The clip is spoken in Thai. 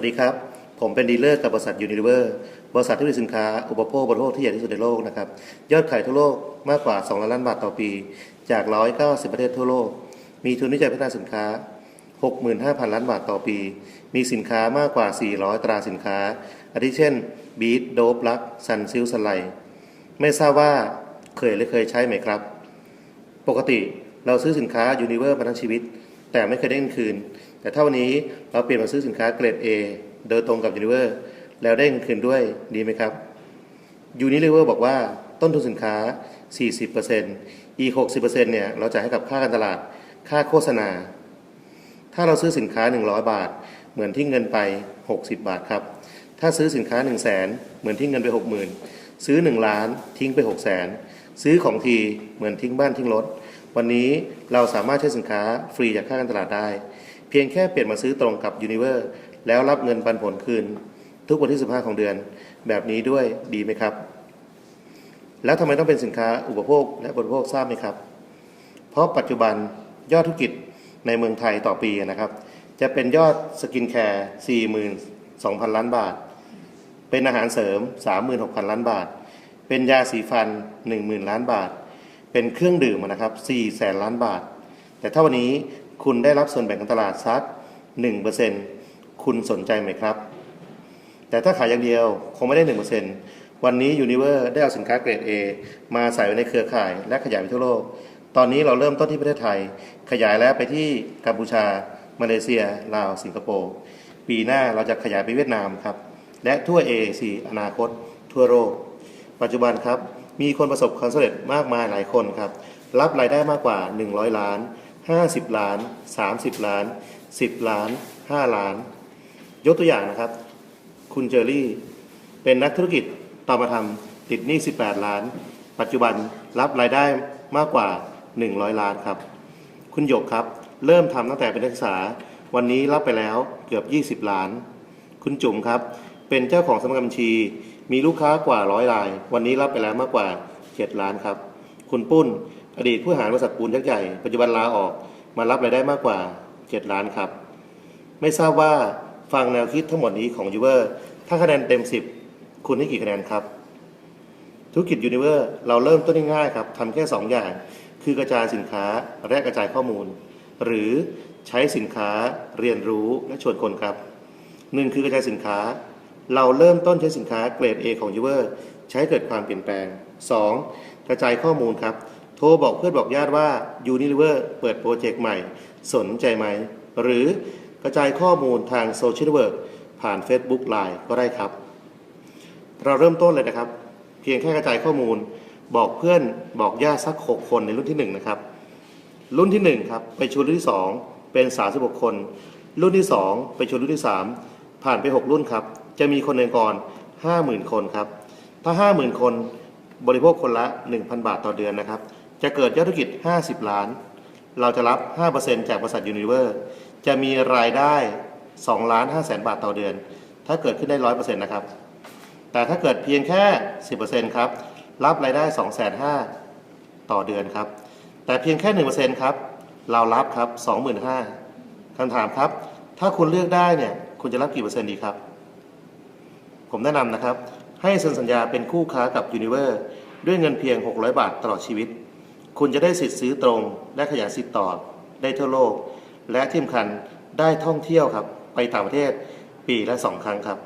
วัสดีครับ ผมเป็นดีลเลอร์กับบริษัทยูนิเวอร์บริษัทที่ผลิตสินค้าอุปโภคบริโภคที่ใหญ่ที่สุดในโลกนะครับ ยอดขายทั่วโลกมากกว่า 2 ล้านล้านบาทต่อปี จาก 190 ประเทศทั่วโลก มีทุนวิจัยพัฒนาสินค้า 65,000 ล้านบาทต่อปี มีสินค้ามากกว่า 400 ตราสินค้า อาทิเช่น บีทโดบลักซันซิลสไลไม่ทราบว่าเคยหรือเคยใช้ไหมครับ ปกติเราซื้อสินค้ายูนิเวอร์มาทั้งชีวิต แต่ไม่เคยได้เงินคืน แต่ถ้าวันนี้เราเปลี่ยนมาซื้อสินค้าเกรด A โดยตรงกับยูนิเวอร์แล้วได้เงินคืนด้วยดีไหมครับยูนิเวอร์บอกว่าต้นทุนสินค้า 40%อีก 60%เนี่ยเราจ่ายให้กับค่าการตลาดค่าโฆษณา ถ้าเราซื้อสินค้า 100 บาท เหมือนที่เงินไป 60 บาทครับถ้าซื้อสินค้า 1 0 0 0 0แเหมือนที่เงินไป 60,000 ซื้อ 1 ล้านทิ้งไป 6 0 0 0 0ซื้อของทีเหมือนทิ้งบ้านทิ้งรถ วันนี้เราสามารถใช้สินค้าฟรีจากค่าการตลาดได้ เพียงแค่เปลี่ยนมาซื้อตรงกับ Univer แล้วรับเงินปันผลคืน ทุกวันที่ 15 ของเดือน แบบนี้ด้วยดีไหมครับ แล้วทำไมต้องเป็นสินค้าอุปโภคและบริโภคทราบไหมครับ เพราะปัจจุบันยอดธุรกิจในเมืองไทยต่อปีนะครับ จะเป็นยอดสกินแคร์ 42,000 ล้านบาท เป็นอาหารเสริม 36,000 ล้านบาท เป็นยาสีฟัน 10,000 ล้านบาท เป็นเครื่องดื่มนะครับ4แสนล้านบาท แต่ถ้าวันนี้ คุณได้รับส่วนแบ่งของตลาดสัก1%คุณสนใจไหมครับ แต่ถ้าขายอย่างเดียวคงไม่ได้ 1%วันนี้ยูนิเวอร์ได้เอาสินค้าเกรด A มาใส่ไว้ในเครือข่ายและขยายไปทั่วโลก ตอนนี้เราเริ่มต้นที่ประเทศไทย ขยายแล้วไปที่กัมพูชา มาเลเซีย ลาว สิงคโปร์ ปีหน้าเราจะขยายไปเวียดนามครับ และทั่วเอเชียอนาคต ทั่วโลก ปัจจุบันครับ มีคนประสบความสำเร็จมากมายหลายคนครับ รับรายได้มากกว่า 100 ล้าน 50 ล้าน 30 ล้าน 10 ล้าน 5 ล้าน ยกตัวอย่างนะครับ คุณเจอรี่ เป็นนักธุรกิจต่อมาทำติดหนี้ 18 ล้าน ปัจจุบันรับรายได้มากกว่า 100 ล้านครับ คุณหยกครับ เริ่มทำตั้งแต่เป็นนักศึกษา วันนี้รับไปแล้วเกือบ 20 ล้าน คุณจุ๋มครับ เป็นเจ้าของสำนักบัญชี มีลูกค้ากว่าร้อยราย วันนี้รับไปแล้วมากกว่า 7 ล้านครับ คุณปุ้น อดีตผู้หารบริษัทปูนยักษ์ใหญ่ ปัจจุบันลาออกมารับรายได้มากกว่า 7 ล้านครับ ไม่ทราบว่าฟังแนวคิดทั้งหมดนี้ของยูเวอร์ถ้าคะแนนเต็ม 10 คุณให้กี่คะแนนครับ ธุรกิจยูนิเวอร์เราเริ่มต้นง่ายๆครับทำแค่ 2 อย่าง คือกระจายสินค้าและกระจายข้อมูล หรือใช้สินค้าเรียนรู้และชวนคนครับหนึ่งคือกระจายสินค้า เราเริ่มต้นใช้สินค้าเกรด A ของยูเวอร์ใช้เกิดความเปลี่ยนแปลง 2. กระจายข้อมูลครับ โทรบอกเพื่อนบอกญาติว่ายูนิเวอร์เปิดโปรเจกต์ใหม่ สนใจไหม หรือกระจายข้อมูลทางโซเชียลเวิร์กผ่าน Facebook Line ก็ได้ครับ เราเริ่มต้นเลยนะครับ เพียงแค่กระจายข้อมูล บอกเพื่อนบอกญาติสัก 6 คนในรุ่นที่1นะครับรุ่นที่1ครับไปชวนรุ่นที่ 2 เป็น 36 คน รุ่นที่ 2 ไปชวนรุ่นที่ 3 ผ่านไป 6 รุ่นครับ จะมีคนในองค์กร50,000 คนครับ ถ้า 50,000 คนบริโภคคนละ 1,000 บาทต่อเดือนนะครับ จะเกิดยอดธุรกิจ 50 ล้าน เราจะรับ 5%จากบริษัทยูนิเวอร์จะมีรายได้2ล้าน5แสนบาทต่อเดือน ถ้าเกิดขึ้นได้ 100%นะครับ แต่ถ้าเกิดเพียงแค่ 10%ครับ รับรายได้2 5 0 0 0ต่อเดือนครับ แต่เพียงแค่ 1%ครับ เรารับครับ 25,000คำถามครับ ถ้าคุณเลือกได้เนี่ย คุณจะรับกี่เปอร์เซ็นต์ดีครับ ผมแนะนำนะครับ ให้เซ็นสัญญาเป็นคู่ค้ากับ Univer ด้วยเงินเพียง 600 บาทตลอดชีวิต คุณจะได้สิทธิ์ซื้อตรง และขยายสิทธิ์ต่อได้ทั่วโลก และที่สำคัญได้ท่องเที่ยวครับ ไปต่างประเทศปีละสองครั้งครับ